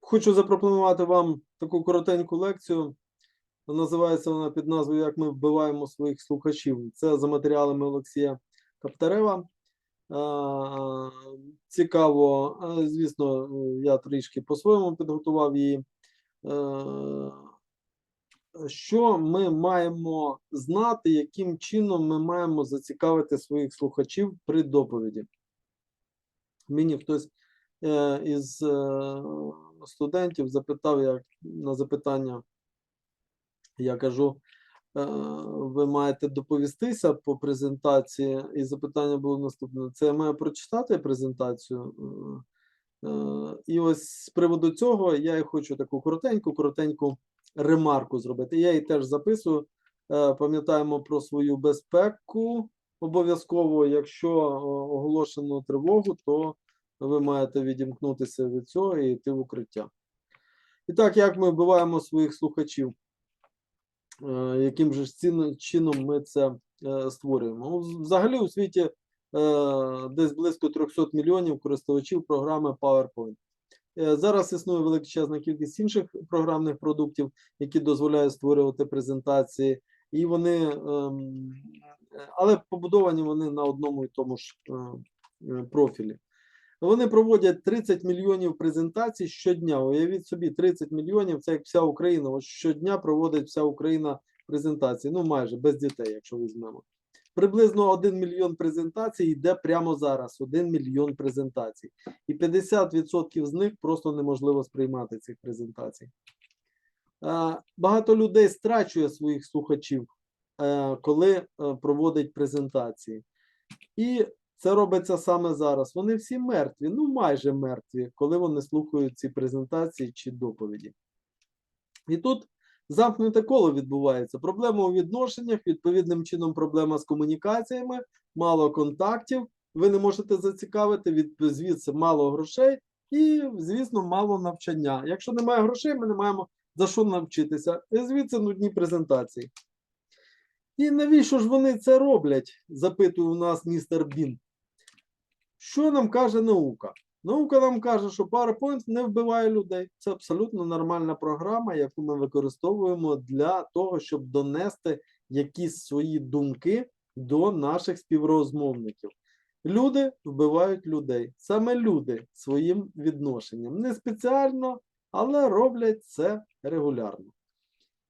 Хочу запропонувати вам таку коротеньку лекцію. Називається вона під назвою Як ми вбиваємо своїх слухачів. Це за матеріалами Олексія Каптарева. Цікаво, звісно, я трішки по-своєму підготував її. Е, Що ми маємо знати, яким чином ми маємо зацікавити своїх слухачів при доповіді? Мені хтось е, із е, студентів запитав як на запитання, я кажу, е, ви маєте доповістися по презентації, і запитання було наступне: це я маю прочитати презентацію? І ось з приводу цього я і хочу таку коротеньку, коротеньку ремарку зробити. Я її теж записую. Пам'ятаємо про свою безпеку. Обов'язково, якщо оголошено тривогу, то ви маєте відімкнутися від цього і йти в укриття. І так, як ми вбиваємо своїх слухачів? Е, Яким же чином ми це е, створюємо? Ну, Взагалі у світі е, десь близько 300 мільйонів користувачів програми PowerPoint. Е, Зараз існує величезна кількість інших програмних продуктів, які дозволяють створювати презентації, і вони, ем, е, але побудовані вони на одному і тому ж е, е, профілі. Вони проводять 30 мільйонів презентацій щодня. Уявіть собі, 30 мільйонів це як вся Україна. Ось щодня проводить вся Україна презентації. Ну, майже без дітей, якщо візьмемо. Приблизно 1 мільйон презентацій йде прямо зараз. 1 мільйон презентацій. І 50% з них просто неможливо сприймати цих презентацій. Е, Багато людей страчує своїх слухачів, е, коли е, проводить презентації. І це робиться саме зараз. Вони всі мертві, ну майже мертві, коли вони слухають ці презентації чи доповіді. І тут замкнуте коло відбувається. Проблема у відношеннях, відповідним чином, проблема з комунікаціями, мало контактів. Ви не можете зацікавити від звідси мало грошей і, звісно, мало навчання. Якщо немає грошей, ми не маємо за що навчитися. І звідси нудні презентації. І навіщо ж вони це роблять? запитує у нас містер Бін. Що нам каже наука? Наука нам каже, що PowerPoint не вбиває людей. Це абсолютно нормальна програма, яку ми використовуємо для того, щоб донести якісь свої думки до наших співрозмовників. Люди вбивають людей. Саме люди своїм відношенням. Не спеціально, але роблять це регулярно.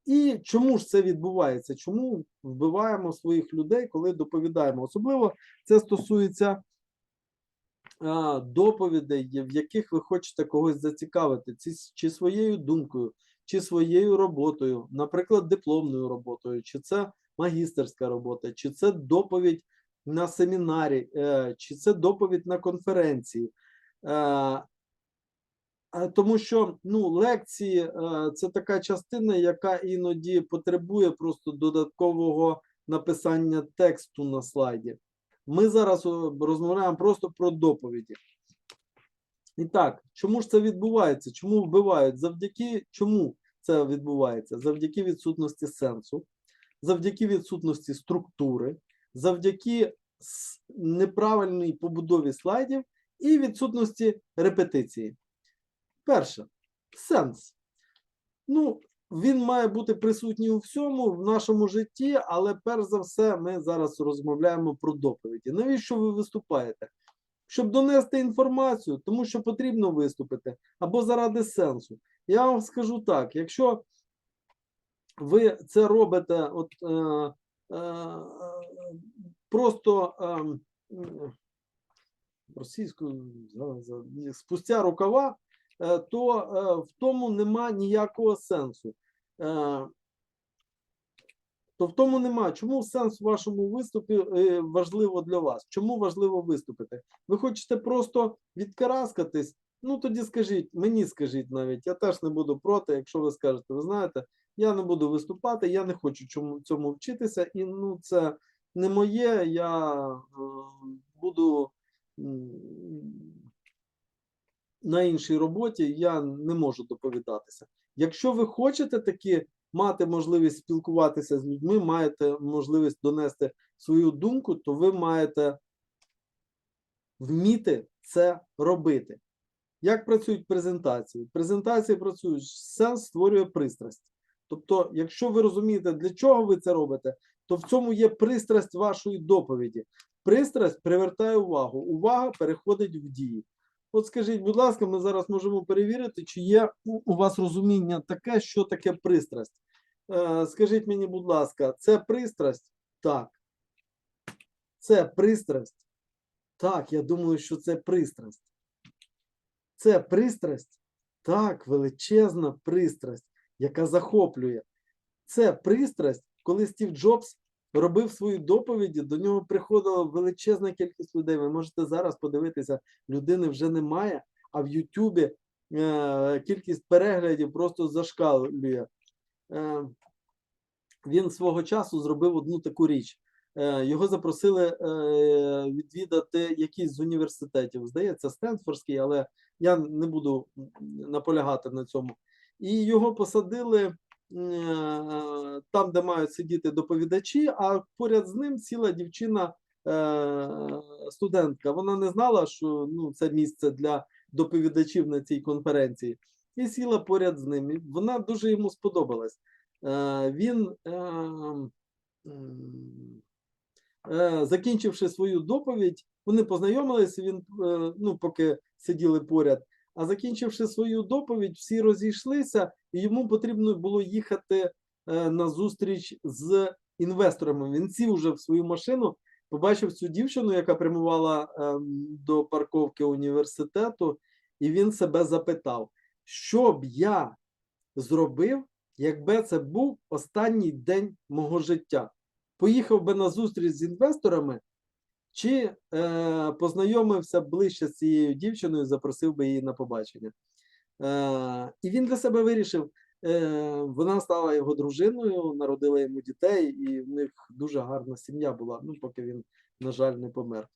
І чому ж це відбувається? Чому вбиваємо своїх людей, коли доповідаємо? Особливо це стосується а, доповідей, в яких ви хочете когось зацікавити, ці, чи своєю думкою, чи своєю роботою, наприклад, дипломною роботою, чи це магістерська робота, чи це доповідь на семінарі, е, чи це доповідь на конференції. Е, Тому що ну, лекції е, це така частина, яка іноді потребує просто додаткового написання тексту на слайді. Ми зараз розмовляємо просто про доповіді. І так, чому ж це відбувається? Чому вбивають? Завдяки чому це відбувається? Завдяки відсутності сенсу, завдяки відсутності структури, завдяки неправильній побудові слайдів і відсутності репетиції. Перше, сенс. Ну, він має бути присутній у всьому в нашому житті, але перш за все, ми зараз розмовляємо про доповіді. Навіщо ви виступаєте? Щоб донести інформацію, тому що потрібно виступити, або заради сенсу. Я вам скажу так: якщо ви це робите, от е, е, просто е, російською спустя рукава, то е, в тому нема ніякого сенсу. Е, То в тому нема. Чому сенс в вашому виступі е, важливо для вас? Чому важливо виступити? Ви хочете просто відкараскатись? Ну тоді скажіть, мені скажіть навіть, я теж не буду проти, якщо ви скажете, ви знаєте, я не буду виступати, я не хочу чому, цьому вчитися, і ну це не моє, я е, буду на іншій роботі, я не можу доповідатися. Якщо ви хочете таки мати можливість спілкуватися з людьми, маєте можливість донести свою думку, то ви маєте вміти це робити. Як працюють презентації? Презентації працюють, сенс створює пристрасть. Тобто, якщо ви розумієте, для чого ви це робите, то в цьому є пристрасть вашої доповіді. Пристрасть привертає увагу. Увага переходить в дії. От скажіть, будь ласка, ми зараз можемо перевірити, чи є у вас розуміння таке, що таке пристрасть. Е, скажіть мені, будь ласка, це пристрасть? Так. Це пристрасть. Так, я думаю, що це пристрасть. Це пристрасть? Так, величезна пристрасть, яка захоплює. Це пристрасть, коли Стів Джобс робив свої доповіді, до нього приходила величезна кількість людей. Ви можете зараз подивитися, людини вже немає, а в Ютубі е, кількість переглядів просто зашкалює. Е, він свого часу зробив одну таку річ. Е, Його запросили е, відвідати якийсь з університетів. Здається, Стенфордський, але я не буду наполягати на цьому. І його посадили там, де мають сидіти доповідачі, а поряд з ним сіла дівчина, е, студентка. Вона не знала, що ну, це місце для доповідачів на цій конференції, і сіла поряд з ним. Вона дуже йому сподобалась. Е, Він, е, е, закінчивши свою доповідь, вони познайомилися. Він е, ну, поки сиділи поряд. А закінчивши свою доповідь, всі розійшлися, і йому потрібно було їхати е, на зустріч з інвесторами. Він сів уже в свою машину, побачив цю дівчину, яка прямувала ем, до парковки університету, і він себе запитав, що б я зробив, якби це був останній день мого життя. Поїхав би на зустріч з інвесторами, чи е, познайомився ближче з цією дівчиною, запросив би її на побачення. Е, і він для себе вирішив, е, вона стала його дружиною, народила йому дітей, і в них дуже гарна сім'я була, ну, поки він, на жаль, не помер.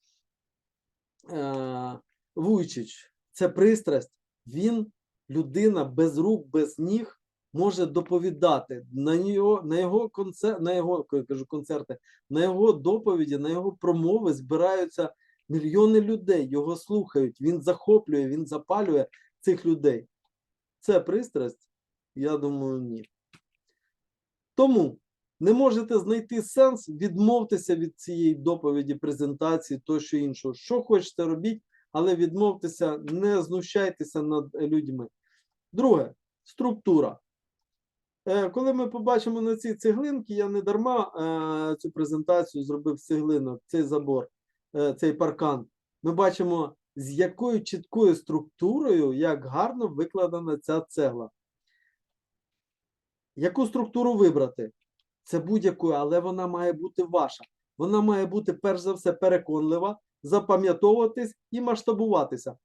Е, Вуйчич, це пристрасть, він людина без рук, без ніг. Може доповідати на його, на його концерт, на його кажу концерти, на його доповіді, на його промови збираються мільйони людей, його слухають, він захоплює, він запалює цих людей. Це пристрасть? Я думаю, ні. Тому не можете знайти сенс, відмовтеся від цієї доповіді, презентації, тощо іншого. Що хочете робіть, але відмовтеся, не знущайтеся над людьми. Друге, структура. Е, Коли ми побачимо на ці цеглинки, я не дарма е, цю презентацію зробив цеглинок, цей забор, е, цей паркан. Ми бачимо, з якою чіткою структурою, як гарно викладена ця цегла. Яку структуру вибрати? Це будь-яку, але вона має бути ваша. Вона має бути, перш за все, переконлива, запам'ятовуватись і масштабуватися.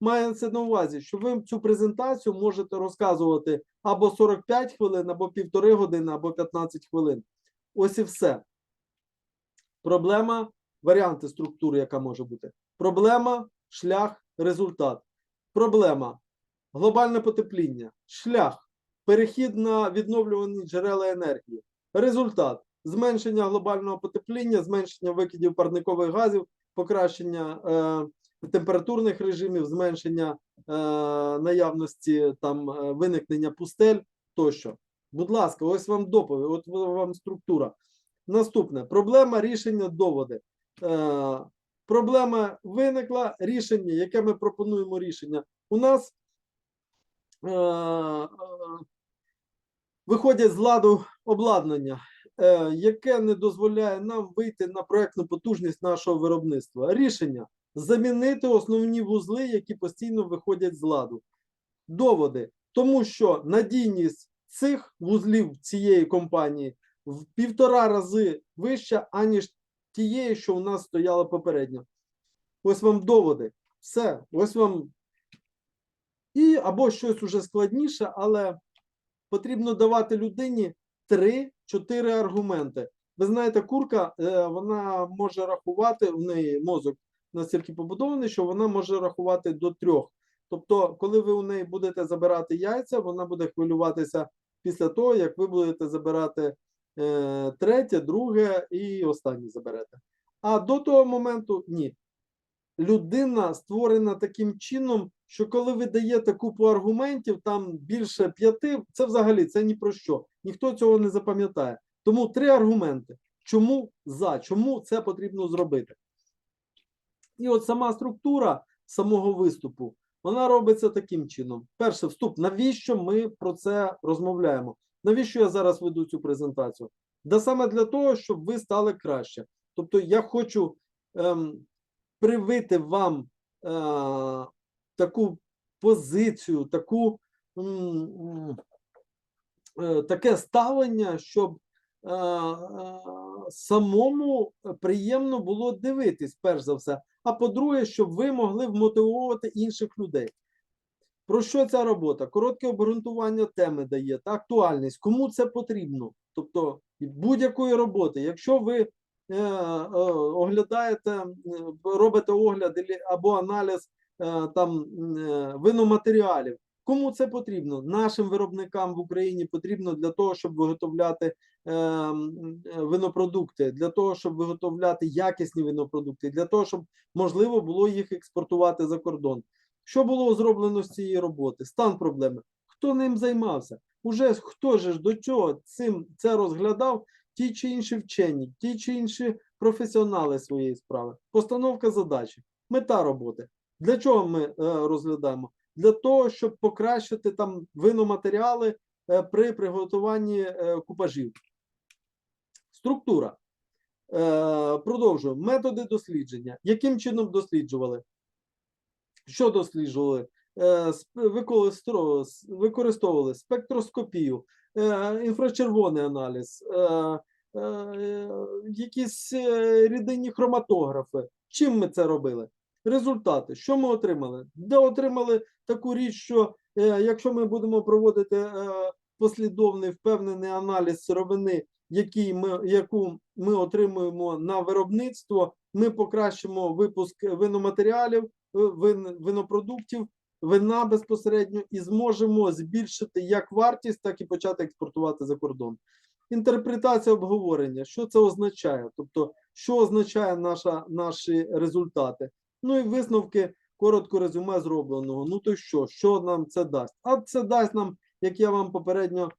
Має це на увазі, що ви цю презентацію можете розказувати або 45 хвилин, або півтори години, або 15 хвилин. Ось і все. Проблема варіанти структури, яка може бути. Проблема, шлях, результат. Проблема глобальне потепління, шлях, перехід на відновлювані джерела енергії. Результат зменшення глобального потепління, зменшення викидів парникових газів, покращення е, температурних режимів, зменшення е, наявності там е, виникнення пустель тощо. Будь ласка, ось вам доповідь, от вам структура. Наступне проблема рішення доводи. Е, проблема виникла, рішення, яке ми пропонуємо рішення. У нас е, е, виходять з ладу обладнання, е, яке не дозволяє нам вийти на проектну потужність нашого виробництва. Рішення замінити основні вузли, які постійно виходять з ладу. Доводи, тому що надійність цих вузлів цієї компанії в півтора рази вища, аніж тієї, що у нас стояла попередньо. Ось вам доводи. Все, ось вам. І або щось уже складніше, але потрібно давати людині 3-4 аргументи. Ви знаєте, курка е, вона може рахувати, в неї мозок настільки побудований, що вона може рахувати до трьох. Тобто, коли ви у неї будете забирати яйця, вона буде хвилюватися після того, як ви будете забирати третє, друге і останнє заберете. А до того моменту ні. людина створена таким чином, що коли ви даєте купу аргументів, там більше п'яти, це взагалі це ні про що. Ніхто цього не запам'ятає. Тому три аргументи. Чому за, чому це потрібно зробити? І от сама структура самого виступу, вона робиться таким чином. Перше, вступ. Навіщо ми про це розмовляємо? Навіщо я зараз веду цю презентацію? Да саме для того, щоб ви стали краще. Тобто, я хочу ем, привити вам е, таку позицію, таку, м, е, таке ставлення, щоб е, е, самому приємно було дивитись, перш за все. А по-друге, щоб ви могли вмотивувати інших людей. Про що ця робота? Коротке обґрунтування теми дає та актуальність. Кому це потрібно? Тобто будь-якої роботи, якщо ви е, е, оглядаєте, е, робите огляд або аналіз е, там е, виноматеріалів, кому це потрібно? Нашим виробникам в Україні потрібно для того, щоб виготовляти е, е, винопродукти, для того, щоб виготовляти якісні винопродукти, для того, щоб можливо було їх експортувати за кордон. Що було зроблено з цієї роботи? Стан проблеми. Хто ним займався? Уже хто ж до чого цим це розглядав? Ті чи інші вчені, ті чи інші професіонали своєї справи. Постановка задачі, мета роботи. Для чого ми е, розглядаємо? Для того, щоб покращити там виноматеріали е, при приготуванні е, купажів. Структура. Е, продовжуємо. Методи дослідження. Яким чином досліджували? Що досліджували? Е, використовували, спектроскопію, е, інфрачервоний аналіз, е, якісь рідинні хроматографи. Чим ми це робили? Результати. Що ми отримали? Де отримали таку річ, що якщо ми будемо проводити послідовний впевнений аналіз сировини, який ми, яку ми отримуємо на виробництво, ми покращимо випуск виноматеріалів, вин, винопродуктів, вина безпосередньо і зможемо збільшити як вартість, так і почати експортувати за кордон. Інтерпретація обговорення, що це означає? Тобто, що означає наша, наші результати? Ну і висновки, коротко резюме зробленого. Ну то що, що нам це дасть? А це дасть нам, як я вам попередньо е,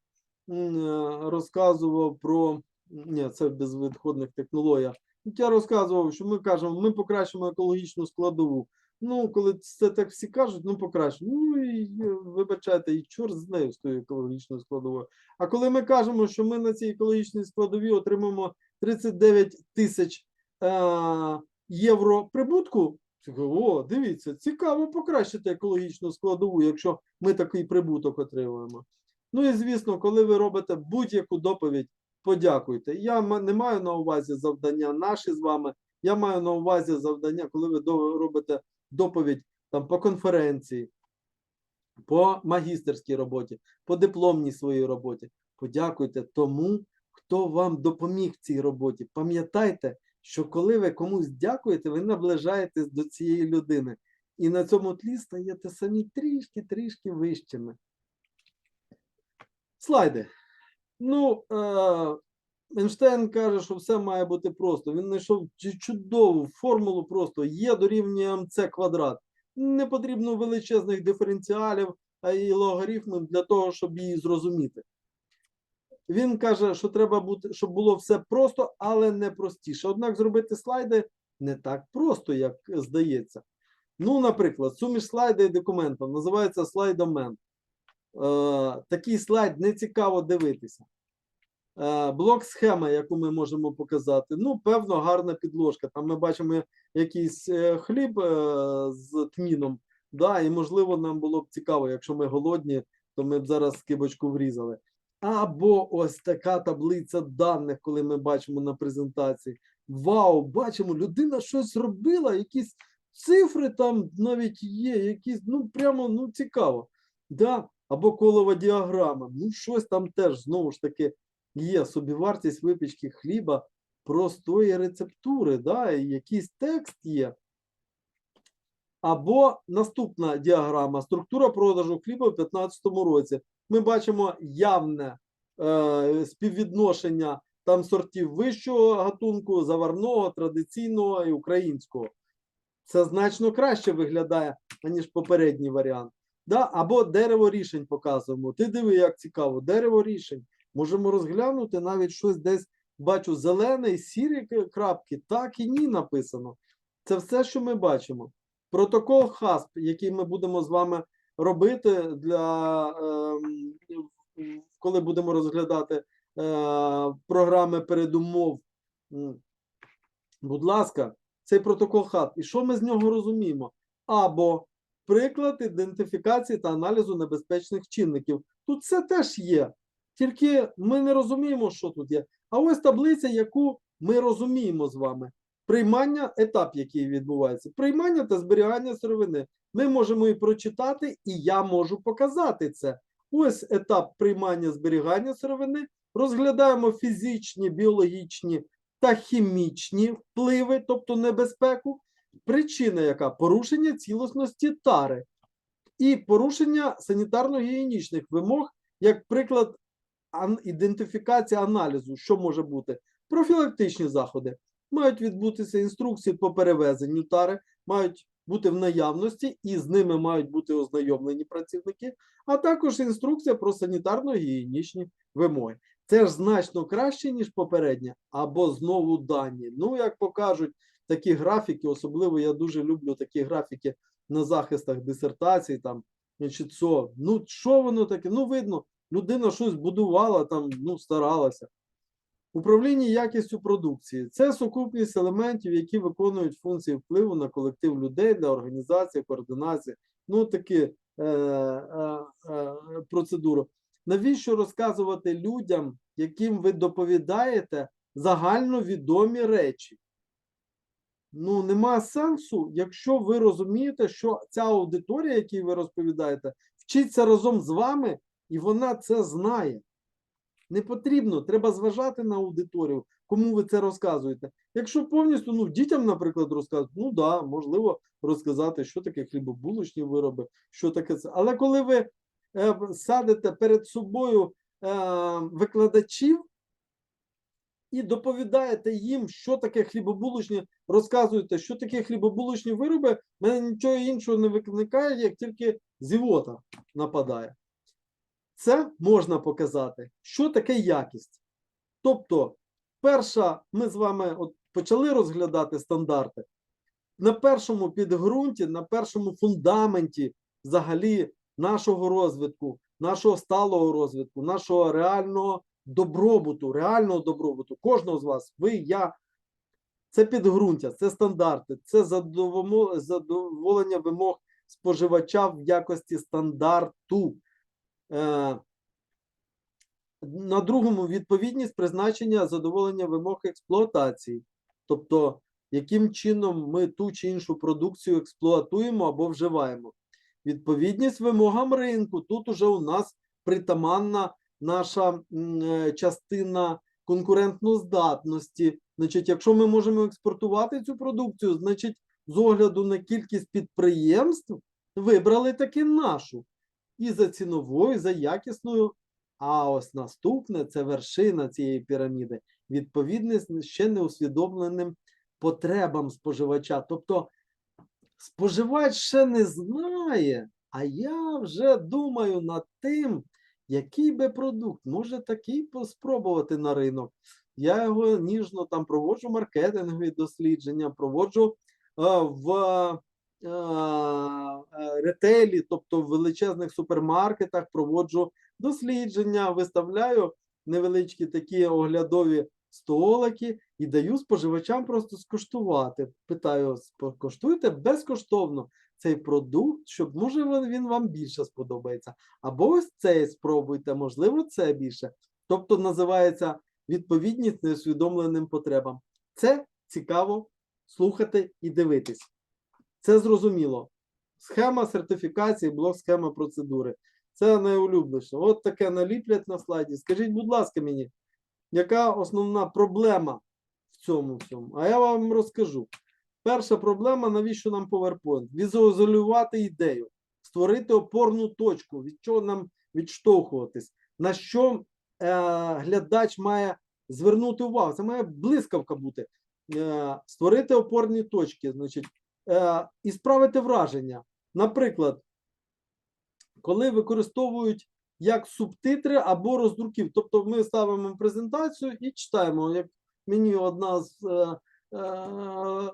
розказував про ні, це безвідходних технологій. Як я розказував, що ми кажемо, ми покращимо екологічну складову. Ну, коли це так всі кажуть, ну покращимо. Ну і вибачайте, і чорт з нею з тою екологічною складовою. А коли ми кажемо, що ми на цій екологічній складовій отримаємо 39 тисяч е, євро прибутку, о, дивіться, цікаво покращити екологічну складову, якщо ми такий прибуток отримуємо. Ну і звісно, коли ви робите будь-яку доповідь, подякуйте. Я не маю на увазі завдання наші з вами. Я маю на увазі завдання, коли ви робите доповідь там по конференції, по магістерській роботі, по дипломній своїй роботі. Подякуйте тому, хто вам допоміг в цій роботі. Пам'ятайте, що коли ви комусь дякуєте, ви наближаєтесь до цієї людини. І на цьому тлі стаєте самі трішки-трішки вищими. Слайди. Ну, е, Ейнштейн каже, що все має бути просто. Він знайшов чудову формулу просто Є дорівнює МЦ квадрат. Не потрібно величезних диференціалів, і логарифмів для того, щоб її зрозуміти. Він каже, що треба бути, щоб було все просто, але не простіше. Однак зробити слайди не так просто, як здається. Ну, наприклад, суміш слайда і документа називається слайдомен. Е, такий слайд не цікаво дивитися. Е, блок схема, яку ми можемо показати. Ну, певно, гарна підложка. Там ми бачимо якийсь е, хліб е, з тміном. Да, і можливо, нам було б цікаво, якщо ми голодні, то ми б зараз скибочку врізали. Або ось така таблиця даних, коли ми бачимо на презентації. Вау, бачимо, людина щось зробила, якісь цифри там навіть є, якісь, ну прямо ну цікаво. Да? Або колова діаграма. Ну, щось там теж знову ж таки є собівартість випічки хліба простої рецептури, да? якийсь текст є. Або наступна діаграма структура продажу хліба в 2015 році. Ми бачимо явне е, співвідношення там сортів вищого гатунку, заварного, традиційного і українського. Це значно краще виглядає, аніж попередній варіант. Да? Або дерево рішень показуємо. Ти диви, як цікаво, дерево рішень. Можемо розглянути навіть щось десь бачу зелене і сірі крапки. Так і ні написано. Це все, що ми бачимо. Протокол ХАСП, який ми будемо з вами робити для ем, коли будемо розглядати е, програми передумов. Будь ласка, цей протокол ХАСП. І що ми з нього розуміємо? Або приклад ідентифікації та аналізу небезпечних чинників. Тут це теж є. Тільки ми не розуміємо, що тут є. А ось таблиця, яку ми розуміємо з вами. Приймання, етап, який відбувається. Приймання та зберігання сировини. Ми можемо і прочитати, і я можу показати це. Ось етап приймання зберігання сировини. Розглядаємо фізичні, біологічні та хімічні впливи, тобто небезпеку. Причина яка? Порушення цілісності тари і порушення санітарно-гігієнічних вимог, як приклад ідентифікація аналізу, що може бути. Профілактичні заходи. Мають відбутися інструкції по перевезенню тари, мають бути в наявності, і з ними мають бути ознайомлені працівники, а також інструкція про санітарно-гігієнічні вимоги. Це ж значно краще, ніж попереднє, або знову дані. Ну, як покажуть такі графіки, особливо я дуже люблю такі графіки на захистах дисертацій, там, значить, що, ну, що воно таке? Ну, видно, людина щось будувала, там, ну, старалася. Управління якістю продукції це сукупність елементів, які виконують функції впливу на колектив людей для організації, координації. Ну, такі е, е, е, процедури. Навіщо розказувати людям, яким ви доповідаєте загальновідомі речі? Ну, нема сенсу, якщо ви розумієте, що ця аудиторія, якій ви розповідаєте, вчиться разом з вами, і вона це знає. Не потрібно, треба зважати на аудиторію, кому ви це розказуєте. Якщо повністю ну, дітям, наприклад, розказувати, ну да, можливо, розказати, що таке хлібобулочні вироби, що таке це. Але коли ви е, садите перед собою е, викладачів і доповідаєте їм, що таке хлібобулочні, розказуєте, що таке хлібобулочні вироби, в мене нічого іншого не виникає, як тільки зівота нападає. Це можна показати, що таке якість. Тобто, перша, ми з вами от почали розглядати стандарти. На першому підґрунті, на першому фундаменті взагалі нашого розвитку, нашого сталого розвитку, нашого реального добробуту, реального добробуту, кожного з вас, ви, я, це підґрунтя, це стандарти, це задоволення вимог споживача в якості стандарту. Е, на другому відповідність призначення задоволення вимог експлуатації. Тобто, яким чином ми ту чи іншу продукцію експлуатуємо або вживаємо. Відповідність вимогам ринку. Тут уже у нас притаманна наша е, частина конкурентноздатності. Значить, якщо ми можемо експортувати цю продукцію, значить, з огляду на кількість підприємств вибрали таки нашу і за ціновою, за якісною. А ось наступне це вершина цієї піраміди. Відповідність ще не усвідомленим потребам споживача. Тобто споживач ще не знає, а я вже думаю над тим, який би продукт може такий спробувати на ринок. Я його ніжно там проводжу маркетингові дослідження, проводжу е, в е, тобто в величезних супермаркетах, проводжу дослідження, виставляю невеличкі такі оглядові столики і даю споживачам просто скуштувати. Питаю, «Спо- коштуєте безкоштовно цей продукт, щоб може він вам більше сподобається. Або ось цей спробуйте, можливо, це більше. Тобто називається відповідність неусвідомленим потребам. Це цікаво слухати і дивитись. Це зрозуміло. Схема сертифікації, блок схема процедури. Це найулюбленіше. От таке наліплять на слайді. Скажіть, будь ласка, мені, яка основна проблема в цьому всьому? А я вам розкажу. Перша проблема, навіщо нам PowerPoint? Візуалізувати ідею, створити опорну точку, від чого нам відштовхуватись, на що е, глядач має звернути увагу. Це має блискавка бути. Е, створити опорні точки. Значить, е, і справити враження. Наприклад, коли використовують як субтитри або роздруків. Тобто ми ставимо презентацію і читаємо. Як мені одна з е, е,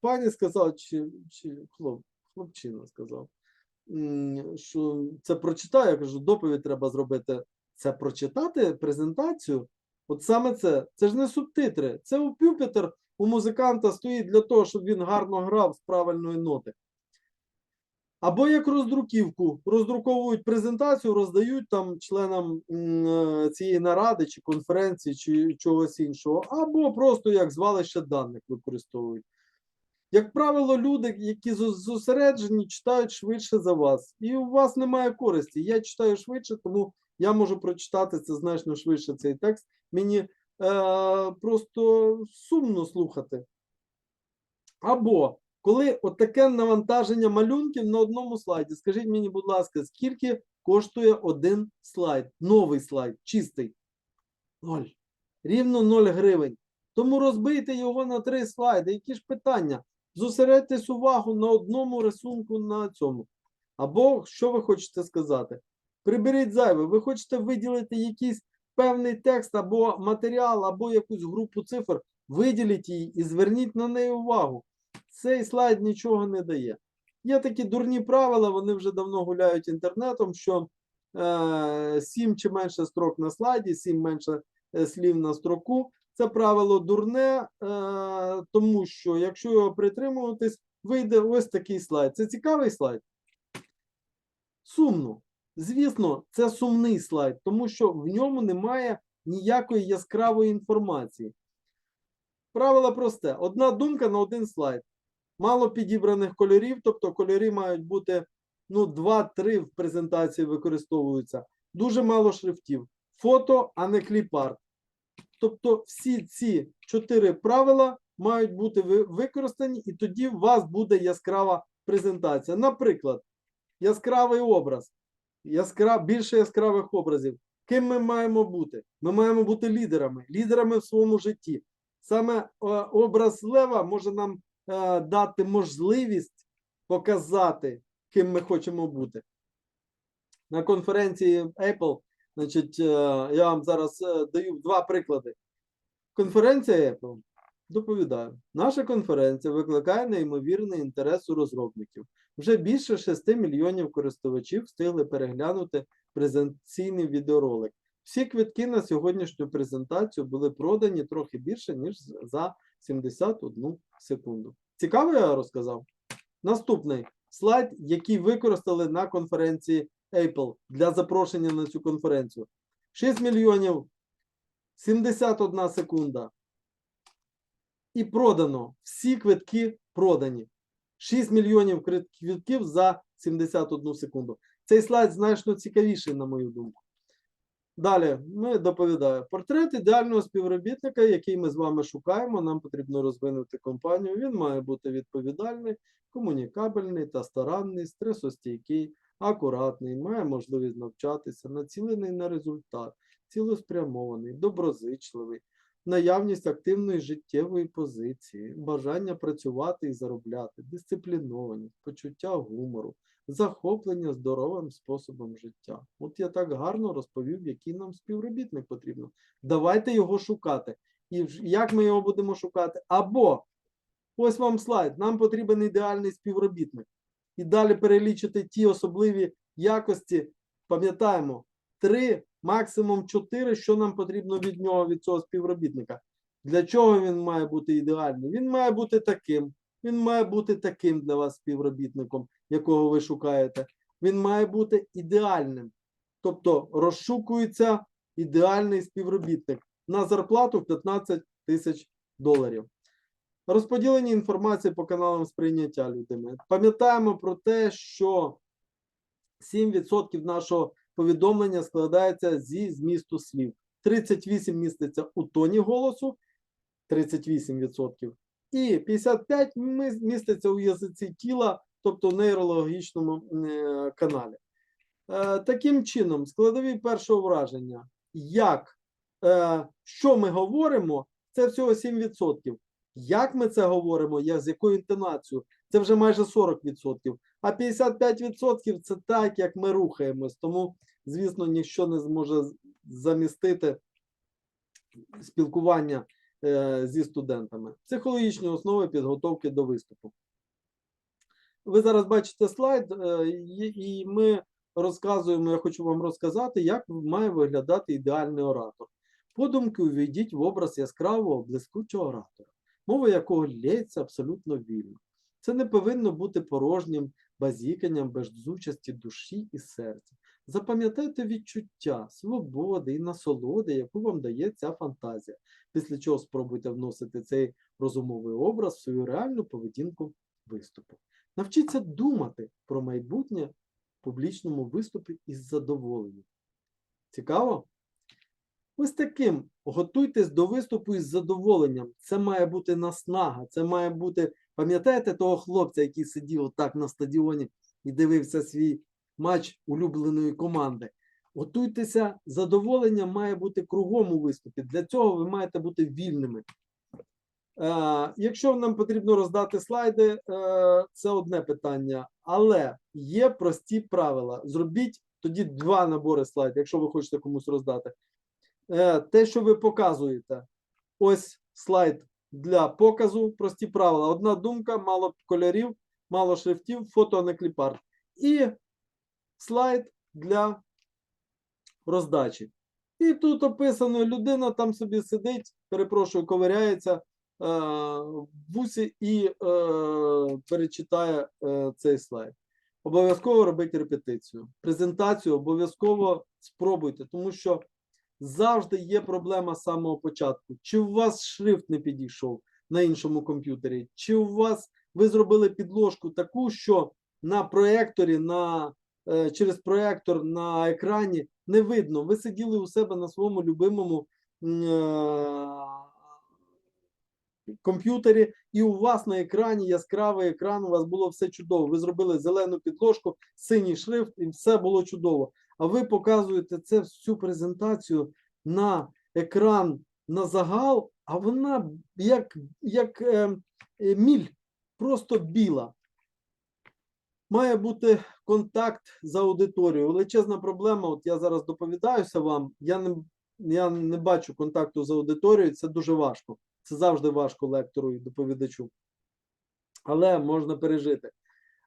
пані сказала, чи, чи хлоп, хлопчина сказав, що це прочитає. Я кажу, доповідь треба зробити. Це прочитати презентацію. От саме це. Це ж не субтитри. Це у пюпітер у музиканта стоїть для того, щоб він гарно грав з правильної ноти. Або як роздруківку, роздруковують презентацію, роздають там членам е, цієї наради чи конференції, чи чогось іншого, або просто як звалище даних використовують. Як правило, люди, які зосереджені, читають швидше за вас. І у вас немає користі. Я читаю швидше, тому я можу прочитати це значно швидше цей текст. Мені просто сумно слухати. Або коли отаке навантаження малюнків на одному слайді. Скажіть мені, будь ласка, скільки коштує один слайд? Новий слайд, чистий? Ноль. Рівно 0 гривень. Тому розбийте його на три слайди. Які ж питання? Зосередьтесь увагу на одному рисунку на цьому. Або що ви хочете сказати? Приберіть зайве. Ви хочете виділити якийсь певний текст або матеріал, або якусь групу цифр. Виділіть її і зверніть на неї увагу. Цей слайд нічого не дає. Є такі дурні правила, вони вже давно гуляють інтернетом, що е, 7 чи менше строк на слайді, 7 менше е, слів на строку. Це правило дурне, е, тому що якщо його притримуватись, вийде ось такий слайд. Це цікавий слайд? Сумно. Звісно, це сумний слайд, тому що в ньому немає ніякої яскравої інформації. Правило просте: одна думка на один слайд. Мало підібраних кольорів, тобто кольори мають бути ну, 2-3 в презентації використовуються. Дуже мало шрифтів. Фото, а не кліпарт. Тобто всі ці чотири правила мають бути використані, і тоді у вас буде яскрава презентація. Наприклад, яскравий образ, яскра... більше яскравих образів. Ким ми маємо бути? Ми маємо бути лідерами, лідерами в своєму житті. Саме е, образ лева може нам е, дати можливість показати, ким ми хочемо бути. На конференції Apple, значить, е, я вам зараз даю два приклади. Конференція Apple. Доповідаю, наша конференція викликає неймовірний інтерес у розробників. Вже більше 6 мільйонів користувачів встигли переглянути презентаційний відеоролик. Всі квитки на сьогоднішню презентацію були продані трохи більше, ніж за 71 секунду. Цікаво, я розказав. Наступний слайд, який використали на конференції Apple для запрошення на цю конференцію. 6 мільйонів 71 секунда. І продано. Всі квитки продані. 6 мільйонів квитків за 71 секунду. Цей слайд значно цікавіший, на мою думку. Далі ми доповідаю. Портрет ідеального співробітника, який ми з вами шукаємо. Нам потрібно розвинути компанію. Він має бути відповідальний, комунікабельний та старанний, стресостійкий, акуратний, має можливість навчатися, націлений на результат, цілеспрямований, доброзичливий, наявність активної життєвої позиції, бажання працювати і заробляти, дисциплінованість, почуття гумору, захоплення здоровим способом життя. От я так гарно розповів, який нам співробітник потрібно. Давайте його шукати. І як ми його будемо шукати? Або ось вам слайд. Нам потрібен ідеальний співробітник. І далі перелічити ті особливі якості. Пам'ятаємо, три, максимум чотири, що нам потрібно від нього, від цього співробітника. Для чого він має бути ідеальний? Він має бути таким. Він має бути таким для вас співробітником, якого ви шукаєте. Він має бути ідеальним. Тобто розшукується ідеальний співробітник на зарплату в 15 тисяч доларів. Розподілення інформації по каналам сприйняття людьми. Пам'ятаємо про те, що 7% нашого повідомлення складається зі змісту слів. 38 міститься у тоні голосу, 38%. І 55 ми- міститься у язиці тіла, тобто нейрологічному е, каналі. Е, Таким чином, складові першого враження, як, е, що ми говоримо, це всього 7%. Як ми це говоримо, я, з якою інтонацією, це вже майже 40%. А 55% це так, як ми рухаємось. Тому, звісно, ніщо не зможе замістити спілкування е, зі студентами. Психологічні основи підготовки до виступу. Ви зараз бачите слайд, е, і ми розказуємо, я хочу вам розказати, як має виглядати ідеальний оратор. Подумки увійдіть в образ яскравого, блискучого оратора, мова якого лється абсолютно вільно. Це не повинно бути порожнім базіканням без участі душі і серця. Запам'ятайте відчуття, свободи і насолоди, яку вам дає ця фантазія, після чого спробуйте вносити цей розумовий образ в свою реальну поведінку виступу. Навчіться думати про майбутнє в публічному виступі із задоволенням. Цікаво? Ось таким готуйтесь до виступу із задоволенням. Це має бути наснага, це має бути. Пам'ятаєте того хлопця, який сидів отак на стадіоні і дивився свій матч улюбленої команди? Готуйтеся, задоволення має бути кругом у виступі. Для цього ви маєте бути вільними. Е, якщо нам потрібно роздати слайди, е, це одне питання, але є прості правила. Зробіть тоді два набори слайдів, якщо ви хочете комусь роздати. Е, те, що ви показуєте, ось слайд для показу, прості правила. Одна думка, мало кольорів, мало шрифтів, фото, а не кліпарт. І слайд для роздачі. І тут описано, людина там собі сидить, перепрошую, ковиряється е, в вусі і е, перечитає е, цей слайд. Обов'язково робіть репетицію. Презентацію обов'язково спробуйте, тому що завжди є проблема з самого початку. Чи у вас шрифт не підійшов на іншому комп'ютері, чи у вас ви зробили підложку таку, що на проекторі, на, е, через проектор на екрані не видно. Ви сиділи у себе на своєму любимому е, комп'ютері, і у вас на екрані яскравий екран, у вас було все чудово. Ви зробили зелену підложку, синій шрифт, і все було чудово. А ви показуєте це всю презентацію на екран на загал, а вона як, як е, е, міль, просто біла. Має бути контакт з аудиторією. Величезна проблема. От я зараз доповідаюся вам. Я не, я не бачу контакту з аудиторією. Це дуже важко. Це завжди важко лектору і доповідачу. Але можна пережити.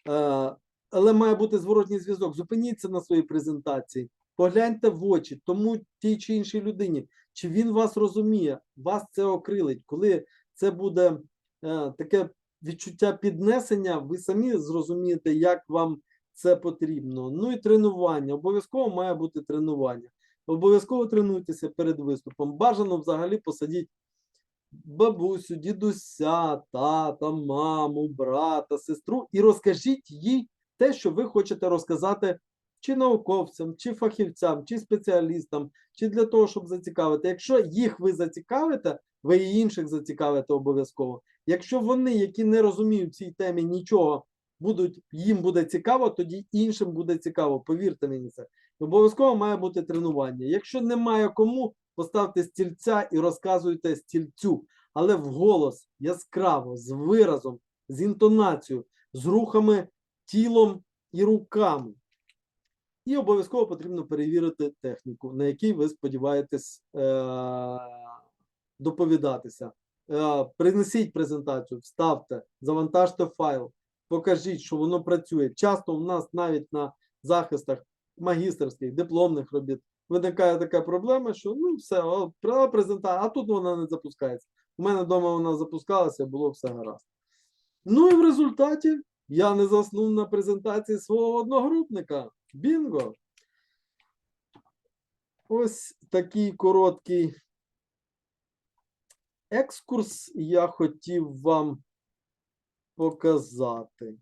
Е, але має бути зворотній зв'язок. Зупиніться на своїй презентації, погляньте в очі тому тій чи іншій людині, чи він вас розуміє, вас це окрилить. Коли це буде е, таке відчуття піднесення, ви самі зрозумієте, як вам це потрібно. Ну і тренування. Обов'язково має бути тренування. Обов'язково тренуйтеся перед виступом. Бажано взагалі посадіть бабусю, дідуся, тата, маму, брата, сестру і розкажіть їй те, що ви хочете розказати чи науковцям, чи фахівцям, чи спеціалістам, чи для того, щоб зацікавити. Якщо їх ви зацікавите, ви і інших зацікавите обов'язково. Якщо вони, які не розуміють в цій темі нічого, будуть, їм буде цікаво, тоді іншим буде цікаво. Повірте мені це. Обов'язково має бути тренування. Якщо немає кому, поставте стільця і розказуйте стільцю, але вголос, яскраво, з виразом, з інтонацією, з рухами тілом і руками. І обов'язково потрібно перевірити техніку, на якій ви сподіваєтесь е- доповідатися. Е- принесіть презентацію, вставте, завантажте файл, покажіть, що воно працює. Часто у нас навіть на захистах магістерських, дипломних робіт виникає така проблема, що ну все, презентація, а тут вона не запускається. У мене вдома вона запускалася, було все гаразд. Ну і в результаті я не заснув на презентації свого одногрупника. Бінго! Ось такий короткий екскурс я хотів вам показати.